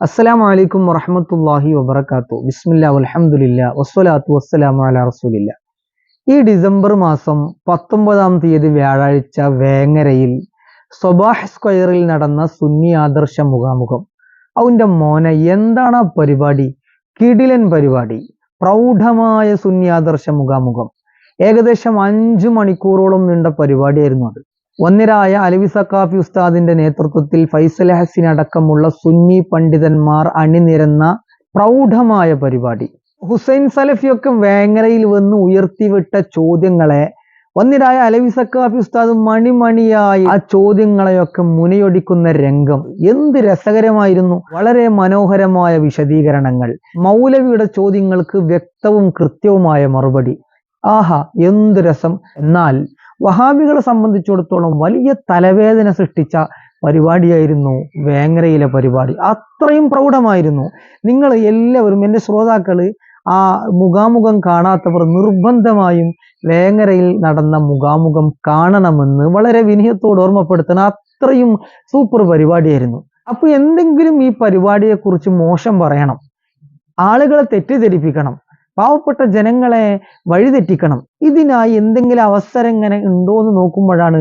അസ്സലാമു അലൈക്കും വറഹമത്തല്ലാഹി വബർക്കാത്തു ബിസ്മില്ലാ വൽഹംദുലില്ലാ വസ്സലാത്തു വസ്സലാമു അലാ റസൂലില്ല ഈ ഡിസംബർ മാസം പത്തൊമ്പതാം തീയതി വ്യാഴാഴ്ച വേങ്ങരയിൽ സ്വബാഹ് സ്ക്വയറിൽ നടന്ന സുന്നി ആദർശ മുഖാമുഖം. അവന്റെ മോനെ എന്താണ് ആ പരിപാടി? കിടിലൻ പരിപാടി. പ്രൗഢമായ സുന്നി ആദർശ മുഖാമുഖം. ഏകദേശം അഞ്ചു മണിക്കൂറോളം നീണ്ട പരിപാടിയായിരുന്നു അത്. ഒന്നിരായ അലവി സക്കാഫി ഉസ്താദിന്റെ നേതൃത്വത്തിൽ ഫൈസൽ ഹസിൻ അടക്കമുള്ള സുന്നി പണ്ഡിതന്മാർ അണിനിരന്ന പ്രൗഢമായ പരിപാടി. ഹുസൈൻ സലഫിയൊക്കെ വേങ്ങരയിൽ വന്ന് ഉയർത്തിവിട്ട ചോദ്യങ്ങളെ ഒന്നിരായ അലവി സക്കാഫി ഉസ്താദ് മണിമണിയായി ആ ചോദ്യങ്ങളെയൊക്കെ മുനയൊടിക്കുന്ന രംഗം എന്ത് രസകരമായിരുന്നു. വളരെ മനോഹരമായ വിശദീകരണങ്ങൾ. മൗലവിയുടെ ചോദ്യങ്ങൾക്ക് വ്യക്തവും കൃത്യവുമായ മറുപടി. ആഹാ എന്ത് രസം. എന്നാൽ വഹാബികളെ സംബന്ധിച്ചിടത്തോളം വലിയ തലവേദന സൃഷ്ടിച്ച പരിപാടിയായിരുന്നു വേങ്ങരയിലെ പരിപാടി. അത്രയും പ്രൗഢമായിരുന്നു. നിങ്ങൾ എല്ലാവരും എന്റെ ശ്രോതാക്കൾ ആ മുഖാമുഖം കാണാത്തവർ നിർബന്ധമായും വേങ്ങരയിൽ നടന്ന മുഖാമുഖം കാണണമെന്ന് വളരെ വിനയത്തോട് ഓർമ്മപ്പെടുത്തുന്ന അത്രയും സൂപ്പർ പരിപാടിയായിരുന്നു. അപ്പൊ എന്തെങ്കിലും ഈ പരിപാടിയെക്കുറിച്ച് മോശം പറയണം. ആളുകളെ തെറ്റിദ്ധരിപ്പിക്കണം. പാവപ്പെട്ട ജനങ്ങളെ വഴിതെറ്റിക്കണം. ഇതിനായി എന്തെങ്കിലും അവസരം ഇങ്ങനെ ഉണ്ടോ എന്ന് നോക്കുമ്പോഴാണ്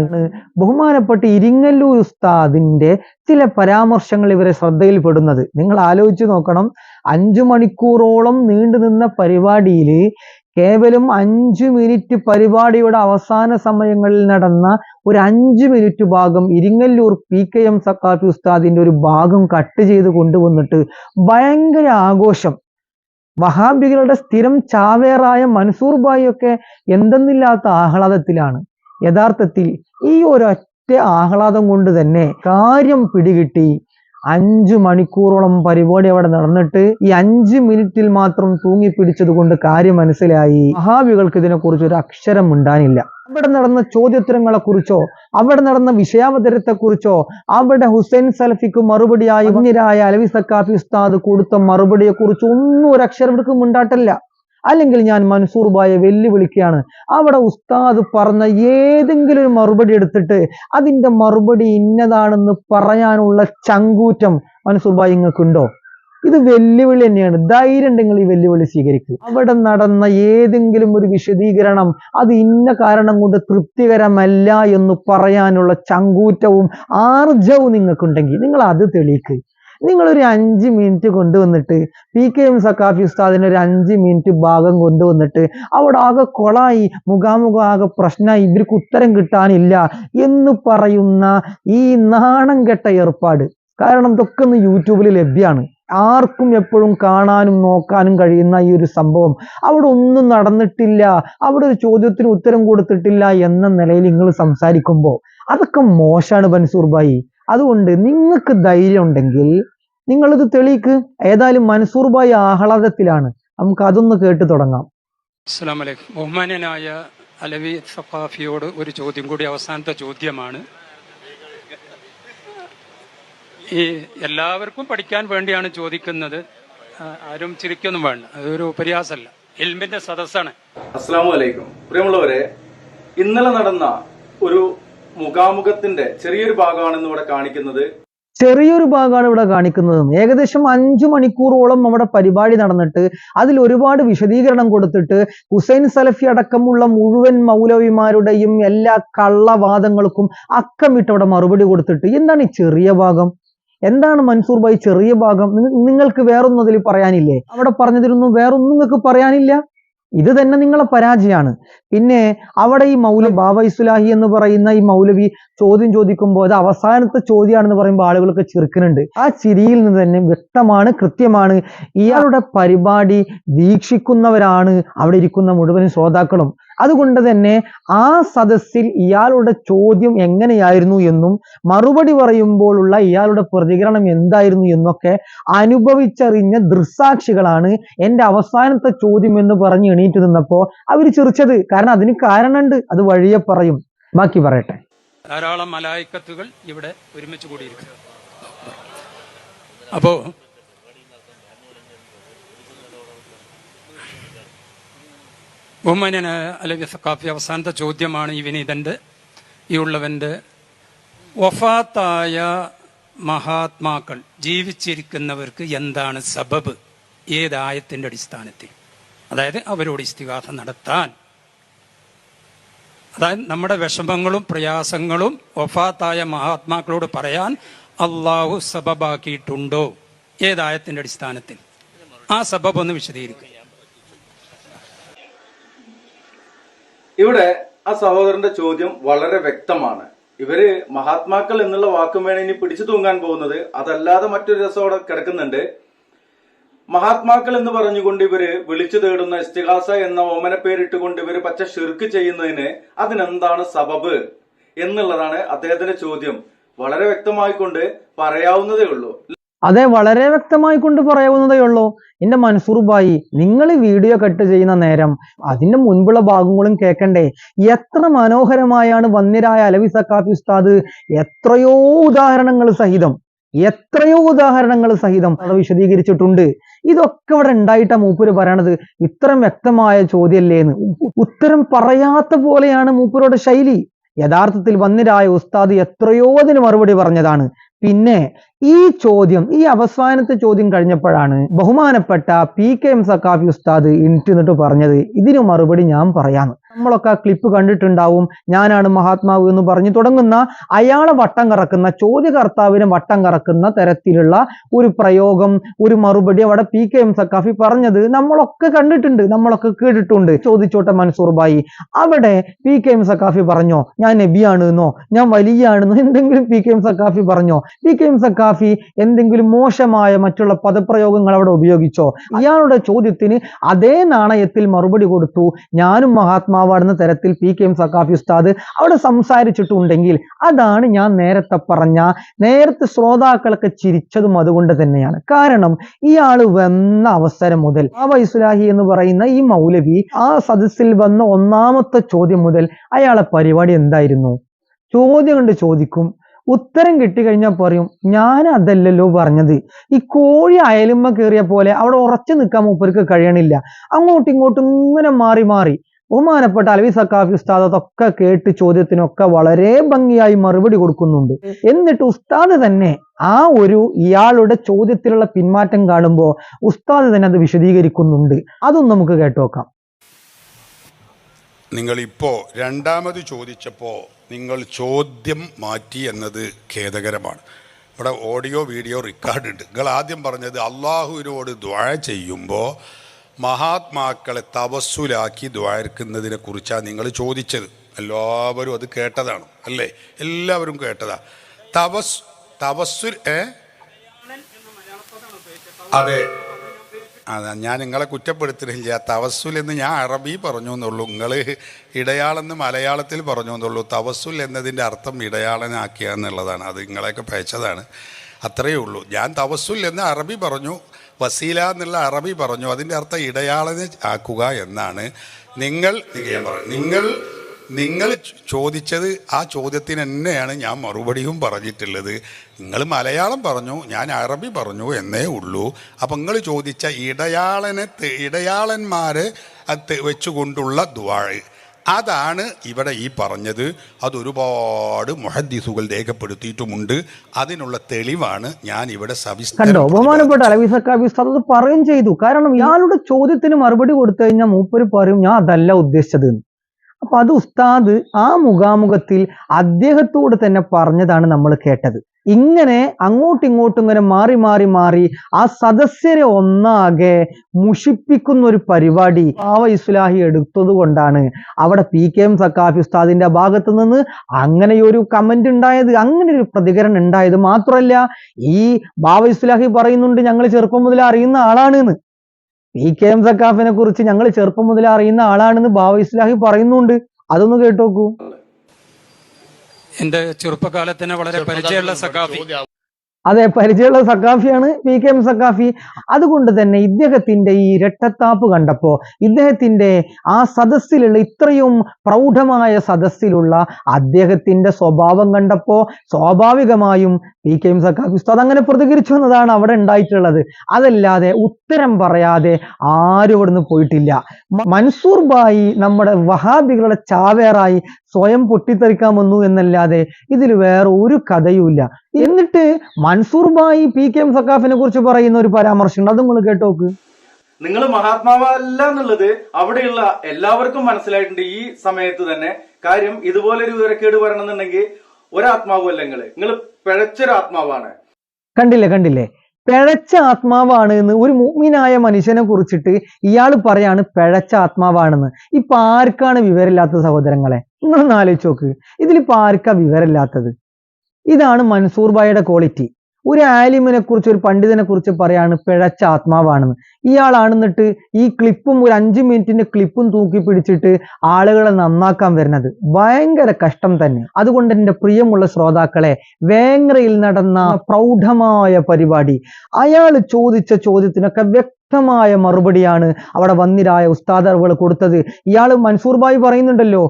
ബഹുമാനപ്പെട്ട ഇരിങ്ങല്ലൂർ ഉസ്താദിന്റെ ചില പരാമർശങ്ങൾ ഇവരെ ശ്രദ്ധയിൽപ്പെടുന്നത്. നിങ്ങൾ ആലോചിച്ച് നോക്കണം. അഞ്ചു മണിക്കൂറോളം നീണ്ടു നിന്ന പരിപാടിയിൽ കേവലം അഞ്ചു മിനിറ്റ് പരിപാടിയുടെ അവസാന സമയങ്ങളിൽ നടന്ന ഒരു അഞ്ചു മിനിറ്റ് ഭാഗം Iringallur P K M Saqafi ഉസ്താദിന്റെ ഒരു ഭാഗം കട്ട് ചെയ്ത് കൊണ്ടുവന്നിട്ട് ഭയങ്കര ആഘോഷം. വഹാബികളുടെ സ്ഥിരം ചാവേറായ മൻസൂർ ബായി ഒക്കെ എന്തെന്നില്ലാത്ത ആഹ്ലാദത്തിലാണ്. യഥാർത്ഥത്തിൽ ഈ ഒരൊറ്റ ആഹ്ലാദം കൊണ്ട് തന്നെ കാര്യം പിടികിട്ടി. അഞ്ചു മണിക്കൂറോളം പരിപാടി അവിടെ നടന്നിട്ട് ഈ അഞ്ച് മിനിറ്റിൽ മാത്രം തൂങ്ങി പിടിച്ചത് കൊണ്ട് കാര്യം മനസ്സിലായി. മഹാബികൾക്ക് ഇതിനെക്കുറിച്ച് ഒരു അക്ഷരം ഉണ്ടാനില്ല അവിടെ നടന്ന ചോദ്യോത്തരങ്ങളെ കുറിച്ചോ അവിടെ നടന്ന വിഷയാവതരത്തെ കുറിച്ചോ അവിടെ ഹുസൈൻ സലഫിക്ക് മറുപടിയായി വന്യരായ അലവി സക്കാഫി ഉസ്താദ് കൊടുത്ത മറുപടിയെ കുറിച്ചോ ഒന്നും ഒരു അക്ഷരം ഇവർക്ക് മുണ്ടാട്ടില്ല. അല്ലെങ്കിൽ ഞാൻ മൻസൂർ ബായെ വെല്ലുവിളിക്കുകയാണ്. അവിടെ ഉസ്താദ് പറഞ്ഞ ഏതെങ്കിലും ഒരു മറുപടി എടുത്തിട്ട് അതിന്റെ മറുപടി ഇന്നതാണെന്ന് പറയാനുള്ള ചങ്കൂറ്റം മൻസൂർ ബായി നിങ്ങൾക്കുണ്ടോ ഇത് വെല്ലുവിളി തന്നെയാണ്. ധൈര്യം ഉണ്ടെങ്കിൽ ഈ വെല്ലുവിളി സ്വീകരിക്കുക അവിടെ നടന്ന ഏതെങ്കിലും ഒരു വിശദീകരണം അത് ഇന്ന കാരണം കൊണ്ട് തൃപ്തികരമല്ല എന്ന് പറയാനുള്ള ചങ്കൂറ്റവും ആർജവും നിങ്ങൾക്കുണ്ടെങ്കിൽ നിങ്ങൾ അത് തെളിയിക്ക്. നിങ്ങൾ ഒരു അഞ്ച് മിനിറ്റ് കൊണ്ടുവന്നിട്ട് പി കെ എം സക്കാഫി ഉസ്താദിന് ഒരു അഞ്ച് മിനിറ്റ് ഭാഗം കൊണ്ടുവന്നിട്ട് അവിടെ ആകെ കൊളായി മുഖാമുഖം ആകെ പ്രശ്നമായി ഇവർക്ക് ഉത്തരം കിട്ടാനില്ല എന്ന് പറയുന്ന ഈ നാണം കെട്ട ഏർപ്പാട്. കാരണം ഇതൊക്കെ ഒന്ന് യൂട്യൂബിൽ ലഭ്യമാണ് ആർക്കും എപ്പോഴും കാണാനും നോക്കാനും കഴിയുന്ന ഈ ഒരു സംഭവം. അവിടെ ഒന്നും നടന്നിട്ടില്ല. അവിടെ ഒരു ചോദ്യത്തിന് ഉത്തരം കൊടുത്തിട്ടില്ല എന്ന നിലയിൽ നിങ്ങൾ സംസാരിക്കുമ്പോൾ അതൊക്കെ മോശമാണ് ബൻസൂർ ഭായി. അതുകൊണ്ട് നിങ്ങൾക്ക് ധൈര്യം ഉണ്ടെങ്കിൽ നിങ്ങളിത് തെളിയിക്ക്. ഏതായാലും മൻസൂർ ഭായി ആഹ്ലാദത്തിലാണ്. നമുക്ക് അതൊന്ന് കേട്ട് തുടങ്ങാം. അസ്സാം വലൈക്കും അലവി സഫാഫിയോട് ഒരു ചോദ്യം കൂടി അവസാനത്തെ ചോദ്യമാണ്. ഈ എല്ലാവർക്കും പഠിക്കാൻ വേണ്ടിയാണ് ചോദിക്കുന്നത്. ആരും ചിരിക്കൊന്നും വേണ്ട. അതൊരു പരിഹാസമല്ല എൽമിന്റെ സദസ്സാണ്. അസ്സാം വലൈക്കും പ്രിയമുള്ളവരെ ഇന്നലെ നടന്ന ഒരു മുഖാമുഖത്തിന്റെ ചെറിയൊരു ഭാഗമാണെന്ന് ഇവിടെ കാണിക്കുന്നത്. ചെറിയൊരു ഭാഗമാണ് ഇവിടെ കാണിക്കുന്നത്. ഏകദേശം അഞ്ചു മണിക്കൂറോളം നമ്മുടെ പരിപാടി നടന്നിട്ട് അതിൽ ഒരുപാട് വിശദീകരണം കൊടുത്തിട്ട് ഹുസൈൻ സലഫി അടക്കമുള്ള മുഴുവൻ മൗലവിമാരുടെയും എല്ലാ കള്ളവാദങ്ങൾക്കും അക്കമിട്ട് അവിടെ മറുപടി കൊടുത്തിട്ട് എന്താണ് ഈ ചെറിയ ഭാഗം? എന്താണ് മൻസൂർ ഭായി ചെറിയ ഭാഗം? നിങ്ങൾക്ക് വേറൊന്നും അതിൽ പറയാനില്ലേ? അവിടെ പറഞ്ഞതിലൊന്നും വേറൊന്നും നിങ്ങൾക്ക് പറയാനില്ല? ഇത് തന്നെ നിങ്ങളെ പരാജയമാണ് പിന്നെ അവിടെ ഈ മൗല ബാബ ഇസ്ലാഹി എന്ന് പറയുന്ന ഈ മൗലവി ചോദ്യം ചോദിക്കുമ്പോൾ അത് അവസാനത്തെ ചോദ്യമാണെന്ന് പറയുമ്പോൾ ആളുകൾക്ക് ചെറുക്കുന്നുണ്ട് ആ ചിരിയിൽ നിന്ന് തന്നെ വ്യക്തമാണ് കൃത്യമാണ്. ഇയാളുടെ പരിപാടി വീക്ഷിക്കുന്നവരാണ് അവിടെ ഇരിക്കുന്ന മുഴുവൻ ശ്രോതാക്കളും. അതുകൊണ്ട് തന്നെ ആ സദസ്സിൽ ഇയാളുടെ ചോദ്യം എങ്ങനെയായിരുന്നു എന്നും മറുപടി പറയുമ്പോഴുള്ള ഇയാളുടെ പ്രതികരണം എന്തായിരുന്നു എന്നൊക്കെ അനുഭവിച്ചറിഞ്ഞ ദൃസാക്ഷികളാണ് എന്റെ അവസാനത്തെ ചോദ്യം എന്ന് പറഞ്ഞ് എണീറ്റ് നിന്നപ്പോൾ അവർ ചിരിച്ചത്. കാരണം അതിന് കാരണമുണ്ട്. അത് വഴിയെ പറയും. ബാക്കി പറയട്ടെ. ധാരാളം മലായിക്കത്തുകൾ ഇവിടെ ഒരുമിച്ച് കൂടിയിരിക്കുക അപ്പോ ബഹുമാന്യനായ അലവി സക്കാഫി അവസാനത്തെ ചോദ്യമാണ് ഈ വിനീതന്റെ ഈ ഉള്ളവന്റെ. വഫാത്തായ മഹാത്മാക്കൾ ജീവിച്ചിരിക്കുന്നവർക്ക് എന്താണ് സബബ്? ഏതായത്തിന്റെ അടിസ്ഥാനത്തിൽ. അതായത് അവരോട് ഇസ്തിഗാഥ നടത്താൻ. അതായത് നമ്മുടെ വിഷമങ്ങളും പ്രയാസങ്ങളും വഫാത്തായ മഹാത്മാക്കളോട് പറയാൻ അള്ളാഹു സബബാക്കിയിട്ടുണ്ടോ? ഏതായത്തിന്റെ അടിസ്ഥാനത്തിൽ. ആ സബബ് ഒന്ന് വിശദീകരിക്കുക ഇവിടെ ആ സഹോദരന്റെ ചോദ്യം വളരെ വ്യക്തമാണ്. ഇവർ മഹാത്മാക്കൾ എന്നുള്ള വാക്കും വേണം ഇനി പിടിച്ചു തൂങ്ങാൻ പോകുന്നത്. അതല്ലാതെ മറ്റൊരു രസം അവിടെ കിടക്കുന്നുണ്ട്. മഹാത്മാക്കൾ എന്ന് പറഞ്ഞുകൊണ്ട് ഇവർ വിളിച്ചു തേടുന്ന ഇസ്തിഹാസ എന്ന ഓമന പേരിട്ടുകൊണ്ട് ഇവർ പച്ച ഷിർക്ക് ചെയ്യുന്നതിന് അതിനെന്താണ് സബബ് എന്നുള്ളതാണ് അദ്ദേഹത്തിന്റെ ചോദ്യം. വളരെ വ്യക്തമായിക്കൊണ്ട് പറയാവുന്നതേ ഉള്ളൂ. അതെ വളരെ വ്യക്തമായി കൊണ്ട് പറയാവുന്നതേ ഉള്ളൂ. എന്റെ മൻസൂർ ബായി നിങ്ങൾ വീഡിയോ കട്ട് ചെയ്യുന്ന നേരം അതിന്റെ മുൻപുള്ള ഭാഗങ്ങളും കേൾക്കണ്ടേ എത്ര മനോഹരമായാണ് വന്നിരായ അലവി സക്കാഫി ഉസ്താദ്. എത്രയോ ഉദാഹരണങ്ങൾ സഹിതം എത്രയോ ഉദാഹരണങ്ങൾ സഹിതം അത് വിശദീകരിച്ചിട്ടുണ്ട്. ഇതൊക്കെ ഇവിടെ ഉണ്ടായിട്ടാ മൂപ്പര് പറയണത്. ഇത്രയും വ്യക്തമായ ചോദ്യമല്ലേന്ന് ഉത്തരം പറയാത്ത പോലെയാണ് മൂപ്പരുടെ ശൈലി. യഥാർത്ഥത്തിൽ വന്നിരായ ഉസ്താദ് എത്രയോ അതിന് മറുപടി പറഞ്ഞതാണ്. പിന്നെ ഈ ചോദ്യം ഈ അവസാനത്തെ ചോദ്യം കഴിഞ്ഞപ്പോഴാണ് ബഹുമാനപ്പെട്ട പി കെ എം സക്കാഫി ഉസ്താദ് ഇന്റ് എന്നിട്ട് പറഞ്ഞത്. ഇതിന് മറുപടി ഞാൻ പറയാന്ന്. നമ്മളൊക്കെ ആ ക്ലിപ്പ് കണ്ടിട്ടുണ്ടാവും. ഞാനാണ് മഹാത്മാവ് എന്ന് പറഞ്ഞു തുടങ്ങുന്ന അയാളെ വട്ടം കറക്കുന്ന ചോദ്യകർത്താവിനെ വട്ടം കറക്കുന്ന തരത്തിലുള്ള ഒരു പ്രയോഗം ഒരു മറുപടി അവിടെ പി കെ എം സക്കാഫി പറഞ്ഞത് നമ്മളൊക്കെ കണ്ടിട്ടുണ്ട് നമ്മളൊക്കെ കേട്ടിട്ടുണ്ട്. ചോദിച്ചോട്ടെ മൻസൂർ ബായി അവിടെ പി കെ എം സക്കാഫി പറഞ്ഞോ? ഞാൻ നബിയാണ് എന്നോ ഞാൻ വലിയാണെന്നോ? എന്തെങ്കിലും പി കെ എം സക്കാഫി പറഞ്ഞോ? പി കെ എം സക്കാഫി എന്തെങ്കിലും മോശമായ മറ്റുള്ള പദപ്രയോഗങ്ങൾ അവിടെ ഉപയോഗിച്ചോ? അയാളുടെ ചോദ്യത്തിന് അതേ നാണയത്തിൽ മറുപടി കൊടുത്തു. ഞാനും മഹാത്മാവാണെന്ന തരത്തിൽ പി കെ എം സക്കാഫി ഉസ്താദ് അവിടെ സംസാരിച്ചിട്ടുണ്ടെങ്കിൽ അതാണ് ഞാൻ നേരത്തെ പറഞ്ഞ നേരത്തെ ശ്രോതാക്കളൊക്കെ ചിരിച്ചതും അതുകൊണ്ട് തന്നെയാണ്. കാരണം ഇയാൾ വന്ന അവസരം മുതൽ ആ വൈസുലാഹി എന്ന് പറയുന്ന ഈ മൗലവി ആ സദസ്സിൽ വന്ന ഒന്നാമത്തെ ചോദ്യം മുതൽ അയാളെ പരിപാടി എന്തായിരുന്നു? ചോദ്യം കൊണ്ട് ചോദിക്കും. ഉത്തരം കിട്ടിക്കഴിഞ്ഞാൽ പറയും ഞാൻ അതല്ലല്ലോ പറഞ്ഞത്. ഈ കോഴി അയലുമ്മ കയറിയ പോലെ അവിടെ ഉറച്ചു നിൽക്കാൻ മൂപ്പർക്ക് കഴിയണില്ല. അങ്ങോട്ടും ഇങ്ങോട്ടും ഇങ്ങനെ മാറി മാറി ബഹുമാനപ്പെട്ട അലവി സക്കാഫി ഉസ്താദ് അതൊക്കെ കേട്ട് ചോദ്യത്തിനൊക്കെ വളരെ ഭംഗിയായി മറുപടി കൊടുക്കുന്നുണ്ട്. എന്നിട്ട് ഉസ്താദ് തന്നെ ആ ഒരു ഇയാളുടെ ചോദ്യത്തിലുള്ള പിന്മാറ്റം കാണുമ്പോൾ ഉസ്താദ് തന്നെ അത് വിശദീകരിക്കുന്നുണ്ട്. അതും നമുക്ക് കേട്ടോക്കാം നിങ്ങൾ ഇപ്പോൾ രണ്ടാമത് ചോദിച്ചപ്പോൾ നിങ്ങൾ ചോദ്യം മാറ്റി എന്നത് ഖേദകരമാണ്. ഇവിടെ ഓഡിയോ വീഡിയോ റെക്കോർഡ് ഉണ്ട്. നിങ്ങൾ ആദ്യം പറഞ്ഞത് അള്ളാഹുവിനോട് ദ്വാഴ ചെയ്യുമ്പോൾ മഹാത്മാക്കളെ തവസ്സുലാക്കി ദ്വാരക്കുന്നതിനെ കുറിച്ചാണ് നിങ്ങൾ ചോദിച്ചത്. എല്ലാവരും അത് കേട്ടതാണ് അല്ലേ? എല്ലാവരും കേട്ടതാ. തവസ് തവസ്സുൽ ഏ? അതെ. അതാ ഞാൻ നിങ്ങളെ കുറ്റപ്പെടുത്തുന്നില്ല. തവസ്സുൽ എന്ന് ഞാൻ അറബി പറഞ്ഞു എന്നുള്ളൂ നിങ്ങൾ ഇടയാളെന്ന് മലയാളത്തിൽ പറഞ്ഞു എന്നുള്ളൂ തവസ്സുൽ എന്നതിന്റെ അർത്ഥം ഇടയാളനാക്കിയ എന്നുള്ളതാണ് അത് നിങ്ങളെയൊക്കെ പേച്ചതാണ്. അത്രയേ ഉള്ളൂ. ഞാൻ തവസ്സുൽ എന്ന് അറബി പറഞ്ഞു. വസീല എന്നുള്ള അറബി പറഞ്ഞു. അതിന്റെ അർത്ഥം ഇടയാളനെ ആക്കുക എന്നാണ്. നിങ്ങൾ നിങ്ങൾ നിങ്ങൾ ചോദിച്ചത് ആ ചോദ്യത്തിന് തന്നെയാണ് ഞാൻ മറുപടിയും പറഞ്ഞിട്ടുള്ളത്. നിങ്ങൾ മലയാളം പറഞ്ഞു ഞാൻ അറബി പറഞ്ഞു എന്നേ ഉള്ളൂ. അപ്പം നിങ്ങൾ ചോദിച്ച ഇടയാളനെ ഇടയാളന്മാരെ വെച്ചുകൊണ്ടുള്ള ദ്വാഴ് അതാണ് ഇവിടെ ഈ പറഞ്ഞത്. അതൊരുപാട് മുഹദ്ദീസുകൾ രേഖപ്പെടുത്തിയിട്ടുമുണ്ട്. അതിനുള്ള തെളിവാണ് ഞാൻ ഇവിടെ കണ്ടോ ബഹുമാനപ്പെട്ട പറയുകയും ചെയ്തു. കാരണം ഇയാളുടെ ചോദ്യത്തിന് മറുപടി കൊടുത്തു കഴിഞ്ഞാൽ മൂപ്പര് പറയും ഞാൻ അതല്ല ഉദ്ദേശിച്ചത്. അപ്പൊ അത് ഉസ്താദ് ആ മുഖാമുഖത്തിൽ അദ്ദേഹത്തോട് തന്നെ പറഞ്ഞതാണ് നമ്മൾ കേട്ടത്. ഇങ്ങനെ അങ്ങോട്ടും ഇങ്ങോട്ടും ഇങ്ങനെ മാറി മാറി മാറി ആ സദസ്യരെ ഒന്നാകെ മുഷിപ്പിക്കുന്ന ഒരു പരിപാടി ആവ ഇസ്ലാഹി എടുത്തത് കൊണ്ടാണ്. അവിടെ പി കെ എം സക്കാഫി ഉസ്താദിന്റെ ഭാഗത്ത് നിന്ന് അങ്ങനെ ഒരു കമന്റ് ഉണ്ടായത് അങ്ങനെ ഒരു പ്രതികരണം ഉണ്ടായത് മാത്രമല്ല ഈ ബാവ ഇസ്ലാഹി പറയുന്നുണ്ട് ഞങ്ങൾ ചെറുപ്പം മുതൽ അറിയുന്ന ആളാണ് എന്ന് പി കെ എം സക്കാഫിനെ കുറിച്ച് ഞങ്ങൾ ചെറുപ്പം മുതൽ അറിയുന്ന ആളാണെന്ന് ബാവ ഇസ്ലാഹി പറയുന്നുണ്ട്. അതൊന്ന് കേട്ടോക്കൂ. എന്റെ ചെറുപ്പകാലത്തിന് വളരെ പരിചയമുള്ള സഖാഫി. അതെ പരിചയമുള്ള സഖാഫിയാണ് പി കെ എം സക്കാഫി അതുകൊണ്ട് തന്നെ ഇദ്ദേഹത്തിന്റെ ഈ ഇരട്ടത്താപ്പ് കണ്ടപ്പോ ഇദ്ദേഹത്തിന്റെ ആ സദസ്സിലുള്ള ഇത്രയും പ്രൗഢമായ സദസ്സിലുള്ള അദ്ദേഹത്തിന്റെ സ്വഭാവം കണ്ടപ്പോ സ്വാഭാവികമായും പി കെ എം സക്കാഫി ഉസ്താദ് അങ്ങനെ പ്രതികരിച്ചു എന്നതാണ് അവിടെ ഉണ്ടായിട്ടുള്ളത്. അതല്ലാതെ ഉത്തരം പറയാതെ ആരും ഇവിടുന്ന് പോയിട്ടില്ല. മൻസൂർ ബായി നമ്മുടെ വഹാബികളുടെ ചാവേറായി സ്വയം പൊട്ടിത്തെറിക്കാൻ വന്നു എന്നല്ലാതെ ഇതിൽ വേറെ ഒരു കഥയുമില്ല. എന്നിട്ട് Mansoor bhai P K M സക്കാഫിനെ കുറിച്ച് പറയുന്ന ഒരു പരാമർശമുണ്ട്. അത് നിങ്ങൾ കേട്ടോക്ക്. നിങ്ങൾ മഹാത്മാവല്ല എന്നുള്ളത് അവിടെയുള്ള എല്ലാവർക്കും മനസ്സിലായിട്ടുണ്ട് ഈ സമയത്ത് തന്നെ. കാര്യം ഇതുപോലെ ഒരു വിവരക്കേട് വരണമെന്നുണ്ടെങ്കിൽ ഒരാത്മാവല്ല നിങ്ങൾ. നിങ്ങൾ പിഴച്ചൊരു ആത്മാവാണ് കണ്ടില്ലേ കണ്ടില്ലേ? പിഴച്ച ആത്മാവാണ് എന്ന് ഒരു മുഗ്മിനായ മനുഷ്യനെ കുറിച്ചിട്ട് ഇയാൾ പറയാണ് പിഴച്ച ആത്മാവാണെന്ന്. ഇപ്പൊ ആർക്കാണ് വിവരമില്ലാത്ത സഹോദരങ്ങളെ? നിങ്ങളൊന്ന് ആലോചിച്ച് നോക്ക്. ഇതിലിപ്പോ ആർക്കാ വിവരമില്ലാത്തത്? ഇതാണ് മൻസൂർ ഭായിയുടെ ക്വാളിറ്റി ഒരു ആലിമിനെ കുറിച്ച് ഒരു പണ്ഡിതനെ കുറിച്ച് പറയാണ് പിഴച്ച ആത്മാവാണെന്ന്. ഇയാളാണെന്നിട്ട് ഈ ക്ലിപ്പും ഒരു അഞ്ച് മിനിറ്റിന്റെ ക്ലിപ്പും തൂക്കി പിടിച്ചിട്ട് ആളുകളെ നന്നാക്കാൻ വരുന്നത്. ഭയങ്കര കഷ്ടം തന്നെ. അതുകൊണ്ട് എന്റെ പ്രിയമുള്ള ശ്രോതാക്കളെ വേങ്ങരയിൽ നടന്ന പ്രൗഢമായ പരിപാടി. അയാൾ ചോദിച്ച ചോദ്യത്തിനൊക്കെ വ്യക്തമായ മറുപടിയാണ് അവിടെ വന്നിരായ ഉസ്താദറുകൾ കൊടുത്തത്. ഇയാൾ മൻസൂർ ബായി പറയുന്നുണ്ടല്ലോ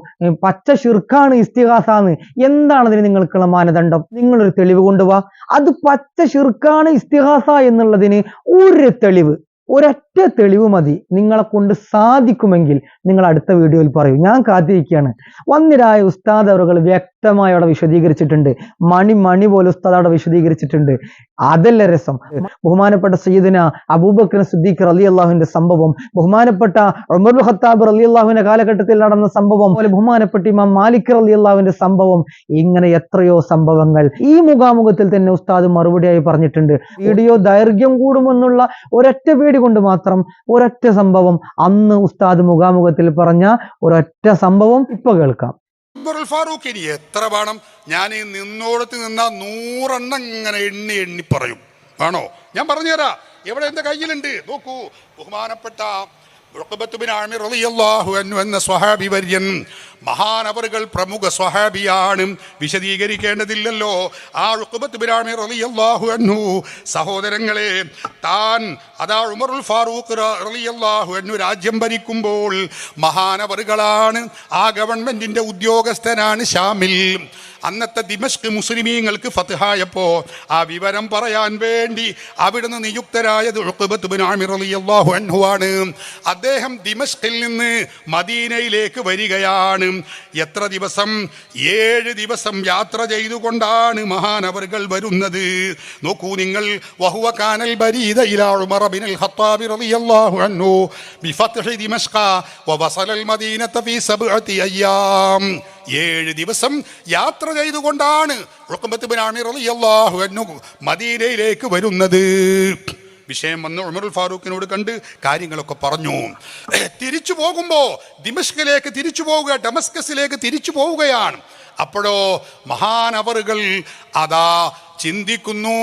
പച്ച ഷിർക്കാണ് ഇസ്തിഹാസാന്ന്. എന്താണ് അതിന് നിങ്ങൾക്കുള്ള മാനദണ്ഡം? നിങ്ങളൊരു തെളിവ് കൊണ്ടുവാ. അത് പച്ച ഷിർക്കാണ് ഇസ്തിഹാസ എന്നുള്ളതിന് ഒരു തെളിവ്. ഒരൊറ്റ തെളിവ് മതി. നിങ്ങളെ കൊണ്ട് സാധിക്കുമെങ്കിൽ നിങ്ങൾ അടുത്ത വീഡിയോയിൽ പറയൂ. ഞാൻ കാത്തിരിക്കുകയാണ്. വന്നിരായ ഉസ്താദ് അവറുകൾ വ്യക്തമായി അവിടെ വിശദീകരിച്ചിട്ടുണ്ട്. മണി മണി പോലെ ഉസ്താദ് അവിടെ വിശദീകരിച്ചിട്ടുണ്ട്. അതല്ല രസം? ബഹുമാനപ്പെട്ട സയ്യിദിന അബൂബക്കർ സിദ്ദീഖ് റലി അള്ളാഹുവിന്റെ സംഭവം ബഹുമാനപ്പെട്ട ഉമർ ഖത്താബ് റലി അള്ളാഹുവിന്റെ കാലഘട്ടത്തിൽ നടന്ന സംഭവം പോലെ ബഹുമാനപ്പെട്ട ഇമാം മാലിക് റലി അള്ളാഹുവിന്റെ സംഭവം ഇങ്ങനെ എത്രയോ സംഭവങ്ങൾ ഈ മുഖാമുഖത്തിൽ തന്നെ ഉസ്താദ് മറുപടിയായി പറഞ്ഞിട്ടുണ്ട്. വീഡിയോ ദൈർഘ്യം കൂടുമെന്നുള്ള ഒരൊറ്റ പേടി കൊണ്ട് മാത്രം ഒരൊറ്റ സംഭവം അന്ന് ഉസ്താദ് മുഖാമുഖത്തിൽ പറഞ്ഞ ഒരൊറ്റ സംഭവം ഇപ്പൊ കേൾക്കാം. ഫാറൂഖ് ഇനി എത്ര വേണം? ഞാൻ ഈ നിന്നോടത്ത് നിന്നാ നൂറെണ്ണം ഇങ്ങനെ എണ്ണി എണ്ണി പറയും. ആണോ ഞാൻ പറഞ്ഞുതരാ. എവിടെ എന്റെ കയ്യിലുണ്ട്? നോക്കൂ. ബഹുമാനപ്പെട്ട എന്ന സ്വഹാബി വര്യൻ മഹാനവറുകൾ പ്രമുഖ സ്വഹാബിയാണ്. വിശദീകരിക്കേണ്ടതില്ലല്ലോ. ആ റളിയല്ലാഹു അൻഹു സഹോദരങ്ങളെ താൻ അതാ ഉമറുൽ ഫാറൂഖ് റളിയല്ലാഹു അൻഹു രാജ്യം ഭരിക്കുമ്പോൾ മഹാനവറുകളാണ് ആ ഗവൺമെന്റിന്റെ ഉദ്യോഗസ്ഥനാണ് ഷാമിൽ. അന്നത്തെ ദിമഷ്ക് മുസ്ലിമീങ്ങൾക്ക് ഫത്ഹായപ്പോൾ ആ വിവരം പറയാൻ വേണ്ടി അവിടുന്ന് നിയുക്തരായത് ആണ് അദ്ദേഹം ദിമഷ്കിൽ നിന്ന് മദീനയിലേക്ക് വരികയാണ്. എത്ര ദിവസം? ഏഴ് ദിവസം യാത്ര ചെയ്തുകൊണ്ടാണ് മഹാനവറുകൾ വരുന്നത്. നോക്കൂ നിങ്ങൾ വഹുവ കാനൽ ബരീദ ഉമർ ഏഴ് ദിവസം യാത്ര ചെയ്തുകൊണ്ടാണ് മദീനയിലേക്ക് വരുന്നത്. വിഷയം വന്ന് ഉമറുൽ ഫാറൂഖിനോട് കണ്ട് കാര്യങ്ങളൊക്കെ പറഞ്ഞു. തിരിച്ചു പോകുമ്പോൾ ദിമഷ്കിലേക്ക് തിരിച്ചു പോവുക ഡമസ്കസിലേക്ക് തിരിച്ചു പോവുകയാണ്. അപ്പോഴോ മഹാനവറുകൾ അതാ ചിന്തിക്കുന്നു.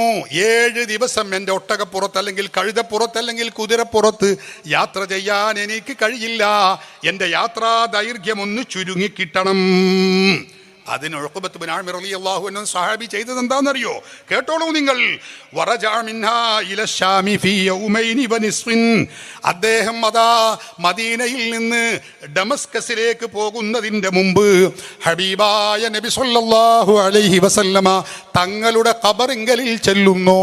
ഏഴ് ദിവസം എന്റെ ഒട്ടകപ്പുറത്ത് അല്ലെങ്കിൽ കഴുതപ്പുറത്ത് അല്ലെങ്കിൽ കുതിരപ്പുറത്ത് യാത്ര ചെയ്യാൻ എനിക്ക് കഴിയില്ല. എന്റെ യാത്രാ ദൈർഘ്യം ഒന്ന് ചുരുങ്ങിക്കിട്ടണം. അതിന് ഉഖബത്ത് ബിൻ ആമിർ റളിയല്ലാഹു അൻഹു സഹാബി ചെയ്തത് എന്താണെന്നറിയോ? കേട്ടോളൂ നിങ്ങൾ. അദ്ദേഹം അതാ മദീനയിൽ നിന്ന് ഡമസ്കസിലേക്ക് പോകുന്നതിന്റെ മുമ്പ് ഹബീബായ നബി സല്ലാഹു അലൈഹി വസല്ലമ തങ്ങളുടെ കബറിങ്കലിൽ ചെല്ലുന്നു.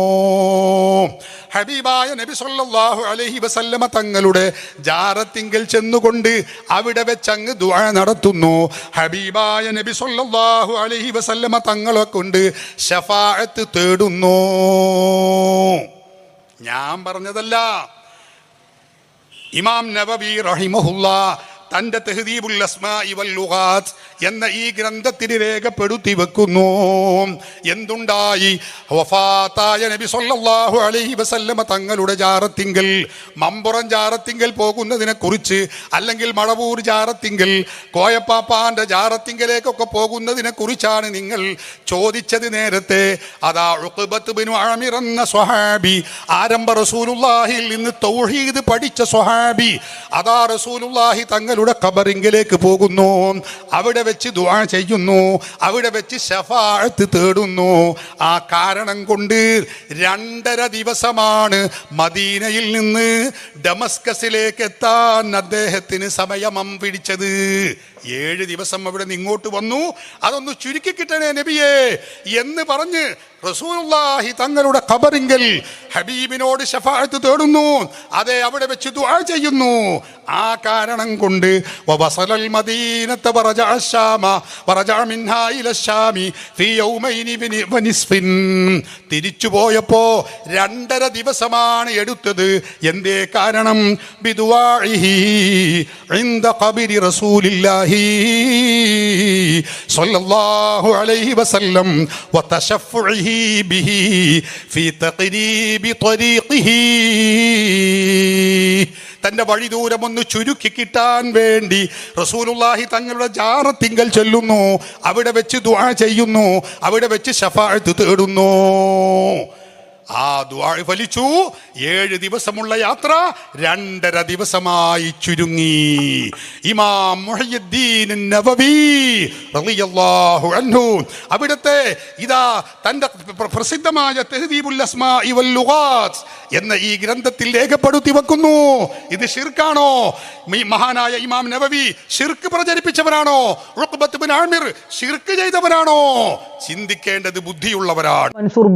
ഹബീബായ നബി സല്ലാഹു അലൈഹി വസല്ലമ തങ്ങളുടെ ജാറത്തിങ്കൽ ചെന്നുകൊണ്ട് അവിടെ വെച്ച് അങ്ങ് ദുആ നടത്തുന്നു. ഹബീബായ നബി സല്ലല്ലാഹു അലൈഹി വസല്ലമ തങ്ങളെ കൊണ്ട് ഷഫാഅത്ത് തേടുന്നു. ഞാൻ പറഞ്ഞതല്ല. ഇമാം നബബി റഹിമഹുല്ല തന്റെ തെഹദീബുൽ ലുഗാത്ത് എന്ന ഈ ഗ്രന്ഥത്തിന് രേഖപ്പെടുത്തി വെക്കുന്നു. എന്തുണ്ടായി? വഫാത്തായ നബി സല്ലല്ലാഹു അലൈഹി വസല്ലമ തങ്ങളുടെ ജാറത്തിങ്കൽ മമ്പുറം ജാറത്തിങ്കൽ പോകുന്നതിനെ കുറിച്ച് അല്ലെങ്കിൽ മടവൂർ ജാറത്തിങ്കൽ കോയപ്പാപ്പാന്റെ ജാറത്തിങ്കലേക്കൊക്കെ പോകുന്നതിനെ കുറിച്ചാണ് നിങ്ങൾ ചോദിച്ചത് നേരത്തെ. അതാ ഉഖബത്ത് ബിനു ആമിർ എന്ന സ്വഹാബി ആരംഭ റസൂലുള്ളാഹിൽ നിന്ന് തൗഹീദ് പഠിച്ച സ്വഹാബി അതാ റസൂലുള്ളാഹി തങ്ങളുടെ ഖബറിങ്കിലേക്ക് പോകുന്നു. അവിടെ വെച്ച് ദുവാ ചെയ്യുന്നു. അവിടെ വെച്ച് ഷഫാഅത്ത് തേടുന്നു. ആ കാരണം കൊണ്ട് രണ്ടര ദിവസമാണ് മദീനയിൽ നിന്ന് ഡമസ്കസിലേക്ക് എത്താൻ അദ്ദേഹത്തിന് സമയമം പിടിച്ചത്. ഏഴ് ദിവസം അവിടെ നിന്ന് ഇങ്ങോട്ട് വന്നു. അതൊന്ന് ചുരുക്കി കിട്ടണേ നബിയേ എന്ന് പറഞ്ഞ് റസൂലുള്ളാഹി തങ്ങളുടെ ഖബറിങ്കൽ ഹബീബിനോട് ഷഫാഴത്ത് തേടുന്നു. അതെ അവിടെ വെച്ച് ദുആ ചെയ്യുന്നു. ആ കാരണം കൊണ്ട് വസലൽ മദീനത്തെ വറജഅ ശാമ വറജഅ മിൻഹാ ഇല ശാമി ഫീ യൗമൈനി വനിസ്ഫിൻ തിരിച്ചു പോയപ്പോ രണ്ടര ദിവസമാണ് എടുത്തത്. എന്തേ കാരണം? ബിദുആഹി ഇൻദ ഖബരി റസൂലില്ലാഹി صلى الله عليه وسلم وتشفعه به في تقريب طريقه തന്റെ വഴി ദൂരം ഒന്ന് ചുരുക്കി കിട്ടാൻ വേണ്ടി റസൂലുള്ളാഹി തങ്ങളുടെ ജാറത്തിങ്കൽ ചെല്ലുന്നു അവിടെ വെച്ച് ദുആ ചെയ്യുന്നു അവിടെ വെച്ച് ഷഫാഅത്ത് തേടുന്നു ആ ദുആ ഫലിച്ചു. ഏഴ് ദിവസമുള്ള യാത്ര രണ്ടര ദിവസമായി ചുരുങ്ങി. ഇമാം അൻഹു. അവിടുത്തെ ഇതാ തന്റെ പ്രസിദ്ധമായ എന്ന ഈ ഗ്രന്ഥത്തിൽ രേഖപ്പെടുത്തി വെക്കുന്നു. ഇത് ഷിർക്കാണോ മഹാനായ ഇമാം നവവി ഷിർക്ക് പ്രചരിപ്പിച്ചവരാണോ? ഷിർക്ക് ചെയ്തവരാണോ? ചിന്തിക്കേണ്ടത് ബുദ്ധിയുള്ളവരാണ്. മൻസൂർ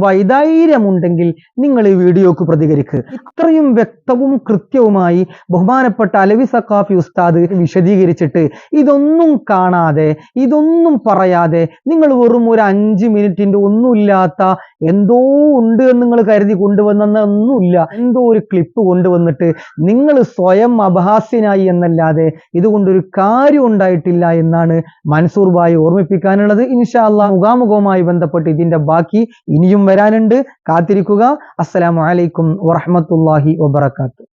ധൈര്യമുണ്ടെങ്കിൽ നിങ്ങൾ ഈ വീഡിയോക്ക് പ്രതികരിക്കുക ഇത്രയും വ്യക്തവും കൃത്യവുമായി ബഹുമാനപ്പെട്ട അലവി സക്കാഫി ഉസ്താദ് വിശദീകരിച്ചിട്ട് ഇതൊന്നും കാണാതെ ഇതൊന്നും പറയാതെ നിങ്ങൾ വെറും ഒരു അഞ്ച് മിനിറ്റിന്റെ ഒന്നുമില്ലാത്ത എന്തോ ഉണ്ട് എന്ന് നിങ്ങൾ കരുതി കൊണ്ടുവന്നൊന്നുമില്ല എന്തോ ഒരു ക്ലിപ്പ് കൊണ്ടുവന്നിട്ട് നിങ്ങൾ സ്വയം അപഹാസ്യനായി എന്നല്ലാതെ ഇതുകൊണ്ടൊരു കാര്യം ഉണ്ടായിട്ടില്ല എന്നാണ് മൻസൂർ ഭായി ഓർമ്മിപ്പിക്കാനുള്ളത്. ഇൻഷാല്ല മുഖാമുഖവുമായി ബന്ധപ്പെട്ട് ഇതിന്റെ ബാക്കി ഇനിയും വരാനുണ്ട്. കാത്തിരിക്കുക അസ്സലാമു അലൈക്കും വറഹ്മത്തുള്ളാഹി വബറകാതുഹു.